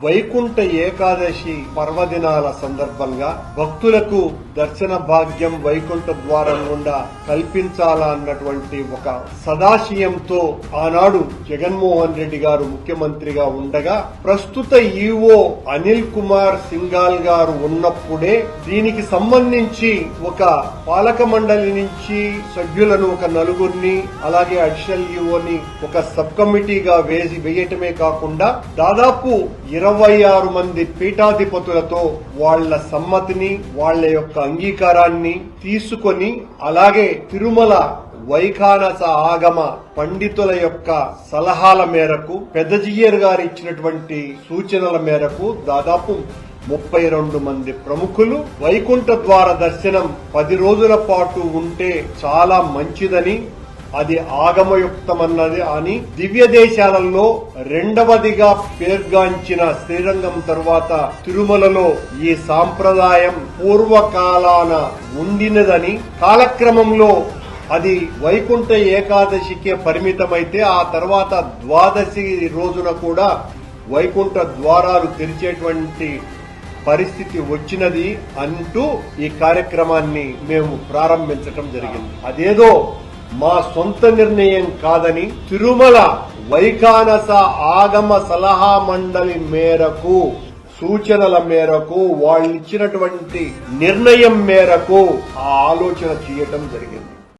వైకుంఠ ఏకాదశి పర్వదినాల సందర్భంగా భక్తులకు దర్శన భాగ్యం వైకుంఠ ద్వారం గుండా కల్పించాలన్నటువంటి ఒక సదాశయంతో ఆనాడు జగన్మోహన్ రెడ్డి గారు ముఖ్యమంత్రిగా ఉండగా ప్రస్తుత ఈవో అనిల్ కుమార్ సింగాల్ గారు ఉన్నప్పుడే దీనికి సంబంధించి ఒక పాలక మండలి నుంచి సభ్యులను ఒక నలుగురిని అలాగే అడిషనల్ ఈవోని ఒక సబ్ కమిటీగా వేసి వేయటమే కాకుండా దాదాపు ఇరవై ఇరవై ఆరు మంది పీఠాధిపతులతో వాళ్ళ సమ్మతిని వాళ్ళ యొక్క అంగీకారాన్ని తీసుకొని అలాగే తిరుమల వైఖానస ఆగమ పండితుల యొక్క సలహాల మేరకు పెద్దజియ్యర్ గారు ఇచ్చినటువంటి సూచనల మేరకు దాదాపు ముప్పై రెండు మంది ప్రముఖులు వైకుంఠ ద్వార దర్శనం పది రోజుల పాటు ఉంటే చాలా మంచిదని అది ఆగమయుక్తమన్నది అని దివ్య దేశాలలో రెండవదిగా పేర్గాంచిన శ్రీరంగం తరువాత తిరుమలలో ఈ సాంప్రదాయం పూర్వకాలాన ఉండినదని కాలక్రమంలో అది వైకుంఠ ఏకాదశికే పరిమితమైతే ఆ తర్వాత ద్వాదశి రోజున కూడా వైకుంఠ ద్వారాలు తెరిచేటువంటి పరిస్థితి వచ్చినది అంటూ ఈ కార్యక్రమాన్ని మేము ప్రారంభించటం జరిగింది. అదేదో మా సొంత నిర్ణయం కాదని తిరుమల వైకానస ఆగమ సలహా మండలి మేరకు సూచనల మేరకు వాళ్ళు ఇచ్చినటువంటి నిర్ణయం మేరకు ఆ ఆలోచన చేయటం జరిగింది.